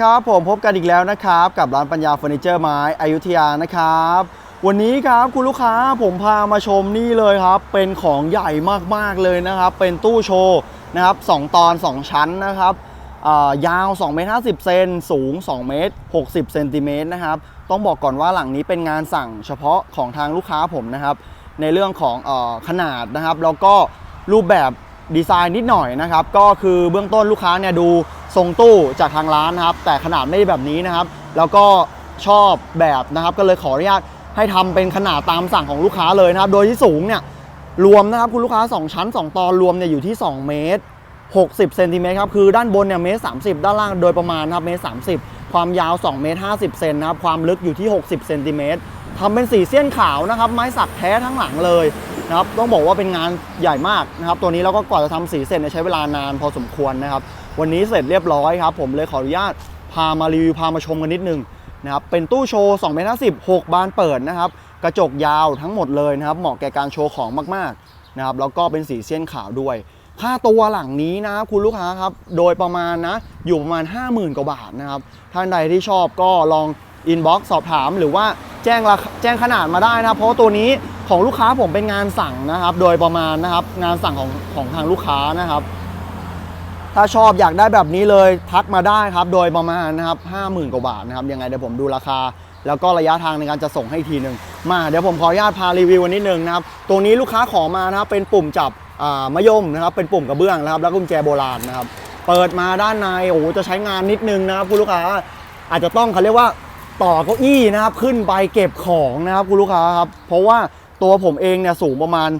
ครับผมพบกันอีกแล้วนะครับ กับร้านปัญญาเฟอร์นิเจอร์ไม้อยุธยานะครับ วันนี้ครับคุณลูกค้าผมพามาชมนี่เลยครับ เป็นของใหญ่มากๆเลยนะครับ เป็นตู้โชว์นะครับสองตอน 2 ชั้นนะครับอ่ายาว2เมตร50เซนสูง2เมตร60เซนติเมตรนะครับต้องบอกก่อนว่าหลังนี้เป็นงานสั่งเฉพาะของทางลูกค้าผมนะครับ ในเรื่องของอขนาดนะครับ แล้วก็รูปแบบดีไซน์นิดหน่อยนะครับ ก็คือเบื้องต้นลูกค้าเนี่ยดูทรงตู้จากทางร้านนะครับ แต่ขนาดไม่ได้แบบนี้นะครับ แล้วก็ชอบแบบนะครับ ก็เลยขออนุญาตให้ทำเป็นขนาดตามสั่งของลูกค้าเลยนะครับ โดยที่สูงเนี่ยรวมนะครับคุณลูกค้า 2 ชั้น 2 ตอนรวมเนี่ยอยู่ที่ 2 เมตร 60เซนติเมตรครับคือด้านบนเนี่ยเมตร30 ด้านล่างโดยประมาณนะครับเมตร30 ความยาว 2 เมตร 50 เซนนะครับความลึกอยู่ที่ 60เซนติเมตรทำเป็นสีเสี้ยนขาวนะครับ ไม้สักแท้ทั้งหลังเลยนะครับต้องบอกว่าเป็นงานใหญ่มากนะครับ ตัวนี้เราก็กว่าจะทำสีเสร็จเนี่ยใช้เวลานานพอสมควรนะครับ วันนี้เสร็จเรียบร้อยครับ ผมเลยขออนุญาตพามารีวิวพามาชมกันนิดนึงนะครับเป็นตู้โชว์2เมตร50 6 บานเปิดนะครับ กระจกยาวทั้งหมดเลยนะครับเหมาะแก่การโชว์ของมากๆนะครับแล้วก็เป็นสีเสี้ยนขาวด้วย ค่าตัวหลังนี้นะครับคุณลูกค้าครับโดยประมาณนะอยู่ประมาณ 50,000 กว่าบาทนะครับท่านใดที่ชอบก็ลองอินบ็อกซ์สอบถามหรือว่าแจ้งราแจ้งขนาดมาได้นะครับเพราะตัวนี้ของลูกค้าผมเป็นงานสั่งนะครับ โดยประมาณนะครับงานสั่งของของทางลูกค้านะครับ ถ้าชอบอยากได้แบบนี้เลยทักมาได้ครับ โดยประมาณนะครับ50,000 กว่าบาทนะครับ ยังไงเดี๋ยวผมดูราคา แล้วก็ระยะทางในการจะส่งให้ทีหนึ่งมาเดี๋ยวผมขออนุญาตพารีวิววันนิดนึงนะครับตรงนี้ลูกค้าขอมานะครับเป็นปุ่มจับอ่ามะยมนะครับ เป็นปุ่มกระเบื้องนะครับ แล้วกุญแจโบราณนะครับ เปิดมาด้านในโอ้จะใช้งานนิดนึงนะครับคุณลูกค้าอาจจะต้องเขาเรียกว่าต่อเก้าอี้นะครับขึ้นไปเก็บของนะครับคุณลูกค้าครับเพราะว่าตัวผมเองเนี่ยสูงประมาณ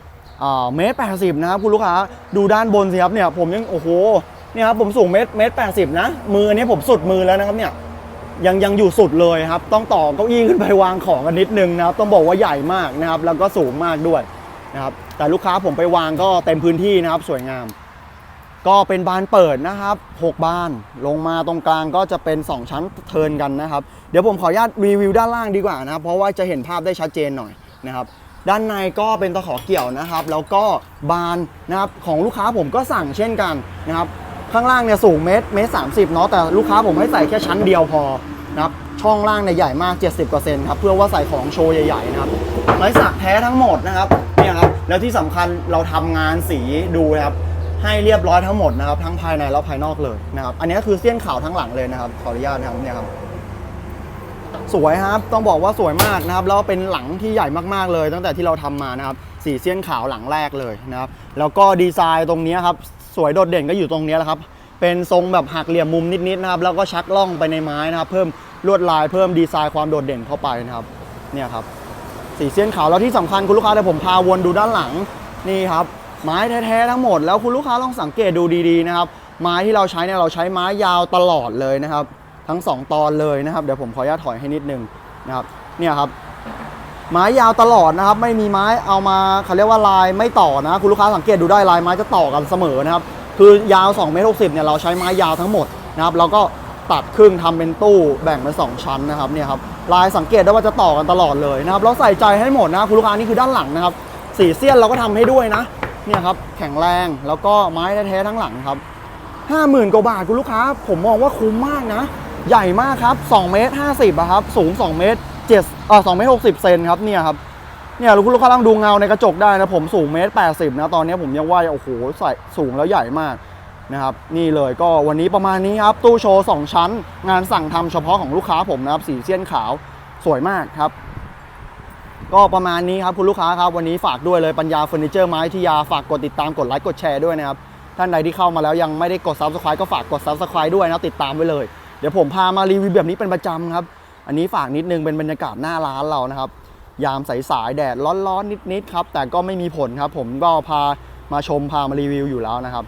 อ่าเมตรแปดสิบนะครับคุณลูกค้าดูด้านบนสิครับเนี่ยผมยังโอ้โห นี่ครับผมสูงเมตรเมตรแปดสิบนะ มืออันนี้ผมสุดมือแล้วนะครับเนี่ยยังยังอยู่สุดเลยครับ ต้องต่อเก้าอี้ขึ้นไปวางของกันนิดนึงนะครับ ต้องบอกว่าใหญ่มากนะครับ แล้วก็สูงมากด้วยนะครับ แต่ลูกค้าผมไปวางก็เต็มพื้นที่นะครับ สวยงาม ก็เป็นบานเปิดนะครับ 6 บาน ลงมาตรงกลางก็จะเป็น 2 ชั้นเทินกันนะครับ เดี๋ยวผมขออนุญาตรีวิวด้านล่างดีกว่านะครับ เพราะว่าจะเห็นภาพได้ชัดเจนหน่อยนะครับ ด้านในก็เป็นตะขอเกี่ยวนะครับ แล้วก็บานนะครับของลูกค้าผมก็สั่งเช่นกันนะครับ ข้างล่างเนี่ยสูงเมตรเมตรสามสิบเนาะแต่ลูกค้าผมให้ใส่แค่ชั้นเดียวพอนะครับช่องล่างเนี่ยใหญ่มาก 70%ครับเพื่อว่าใส่ของโชว์ใหญ่ๆนะครับไม้สักแท้ทั้งหมดนะครับเนี่ยครับแล้วที่สำคัญเราทำงานสีดูนะครับให้เรียบร้อยทั้งหมดนะครับทั้งภายในและภายนอกเลยนะครับอันนี้คือเส้นขาวทั้งหลังเลยนะครับขออนุญาตนะครับเนี่ยครับสวยครับต้องบอกว่าสวยมากนะครับแล้วเป็นหลังที่ใหญ่มากๆเลย ตั้งแต่ที่เราทำมานะครับสีเสี้ยนขาวหลังแรกเลยนะครับแล้วก็ดีไซน์ตรงนี้ครับ สวยโดดเด่นก็อยู่ตรงนี้แหละครับ เป็นทรงแบบหักเหลี่ยมมุมนิดๆนะครับ แล้วก็ชักล่องไปในไม้นะครับ เพิ่มลวดลายเพิ่มดีไซน์ความโดดเด่นเข้าไปนะครับ เนี่ยครับ สีเสี้ยนขาวแล้วที่สำคัญคุณลูกค้าเดี๋ยวผมพาวนดูด้านหลังนี่ครับ ไม้แท้ๆทั้งหมด แล้วคุณลูกค้าลองสังเกตดูดีๆนะครับไม้ที่เราใช้เนี่ยเราใช้ไม้ยาวตลอดเลยนะครับ ทั้งสองตอนเลยนะครับ เดี๋ยวผมขออนุญาตถอยให้นิดนึงนะครับเนี่ยครับ ไม้ยาวตลอดนะครับ ไม่มีไม้เอามาเขาเรียกว่าลายไม่ต่อนะคุณลูกค้าสังเกตดูได้ลายไม้จะต่อกันเสมอนะครับ คือยาว2เมตร60เนี่ยเราใช้ไม้ยาวทั้งหมดนะครับแล้วก็ตัดครึ่งทำเป็นตู้แบ่งเป็นสองชั้นนะครับเนี่ยครับลายสังเกตได้ว่าจะต่อกันตลอดเลยนะครับเราใส่ใจให้หมดนะคุณลูกค้านี่คือด้านหลังนะครับสีเสี้ยนเราก็ทำให้ด้วยนะเนี่ยครับแข็งแรงแล้วก็ไม้แท้ๆทั้งหลังครับห้าหมื่นกว่าบาทคุณลูกค้า ผมมองว่าคุ้มมากนะ ใหญ่มากครับ2เมตร50อะครับสูง 2 เมตร 7เอ่อ2เมตร60เซนครับเนี่ยครับเนี่ยคุณลูกค้าลองดูเงาในกระจกได้นะผมสูงเมตร80นะตอนนี้ผมยังว่าโอ้โหใส่สูงแล้วใหญ่มากนะครับนี่เลยก็วันนี้ประมาณนี้ครับตู้โชว์2ชั้น งานสั่งทำเฉพาะของลูกค้าผมนะครับสีเสี้ยนขาวสวยมากครับ ก็ประมาณนี้ครับคุณลูกค้าครับวันนี้ฝากด้วยเลยปัญญาเฟอร์นิเจอร์ไม้ที่ยาฝากกดติดตามกดไลค์กดแชร์ด้วยนะครับท่านใดที่เข้ามาแล้วยังไม่ได้กด subscribe ก็ฝากกด subscribe ด้วยนะติดตามไว้เลย เดี๋ยวผมพามารีวิวแบบนี้เป็นประจำครับ อันนี้ฝากนิดนึงเป็นบรรยากาศหน้าร้านเรานะครับ ยามสายๆแดดร้อนๆนิดๆครับ แต่ก็ไม่มีผลครับ ผมก็พามาชมพามารีวิวอยู่แล้วนะครับ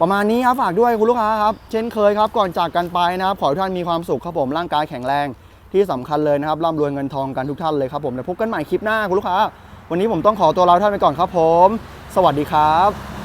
ประมาณนี้ครับฝากด้วยคุณลูกค้าครับ เช่นเคยครับ ก่อนจากกันไปนะครับ ขอให้ท่านมีความสุขครับผมร่างกายแข็งแรง ที่สำคัญเลยนะครับร่ำรวยเงินทองกันทุกท่านเลยครับผมเดี๋ยวพบกันใหม่คลิปหน้าคุณลูกค้า วันนี้ผมต้องขอตัวลาท่านไปก่อนครับผม สวัสดีครับ